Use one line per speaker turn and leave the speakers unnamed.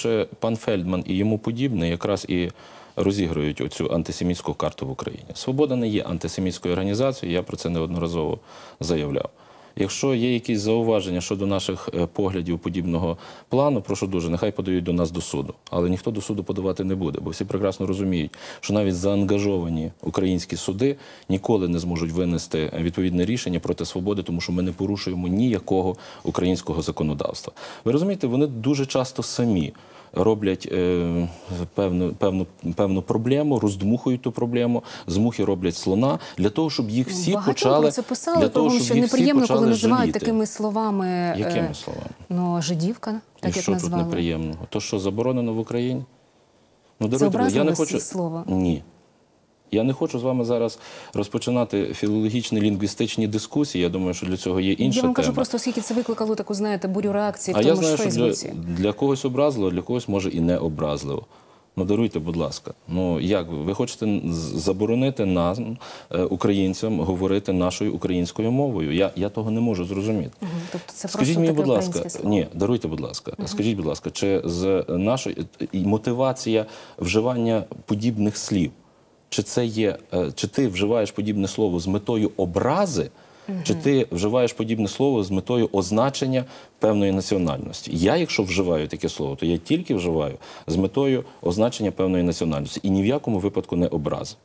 Ще пан Фельдман і йому подібне якраз і розігрують оцю антисемітську карту в Україні. Свобода не є антисемітською організацією, я про це неодноразово заявляв. Якщо є якісь зауваження щодо наших е, поглядів подібного плану, прошу дуже, нехай подають до нас до суду. Але ніхто до суду подавати не буде, бо всі прекрасно розуміють, що навіть заангажовані українські суди ніколи не зможуть винести відповідне рішення проти свободи, тому що ми не порушуємо ніякого українського законодавства. Ви розумієте, вони дуже часто самі роблять е, певну, певну, певну проблему, роздмухують ту проблему, з мухи роблять слона для того, щоб їх всі
Багато
почали
про це писали,
для того,
тому
щоб
що неприємно, коли називають
жаліти.
такими словами. е,
Якими словами?
Ну, жидівка, так
і
як
що
назвали.
тут неприємного? То, що заборонено в Україні? Ну, дорогі, я не хочу...
слово?
Ні. Я не хочу з вами зараз розпочинати філологічні лінгвістичні дискусії. Я думаю, що для цього є інша
Я вам
тема.
кажу просто, оскільки це викликало таку, знаєте, бурю реакції
а
в
я знаю,
ж
що для, для когось образливо, для когось може і не образливо. Ну, даруйте, будь ласка. Ну як ви? Ви хочете заборонити нам, е, українцям, говорити нашою українською мовою? Я, я того не можу зрозуміти.
Мгм. Тобто це
Скажіть мені, будь ласка,
слово.
ні, даруйте, будь ласка. Скажіть, будь ласка, чи з нашої мотивація вживання подібних слів? Чи це є, е, чи ти вживаєш подібне слово з метою образи, чи ти вживаєш подібне слово з метою означення певної національності? Я, якщо вживаю таке слово, то я тільки вживаю з метою означення певної національності і ні в якому випадку не образи.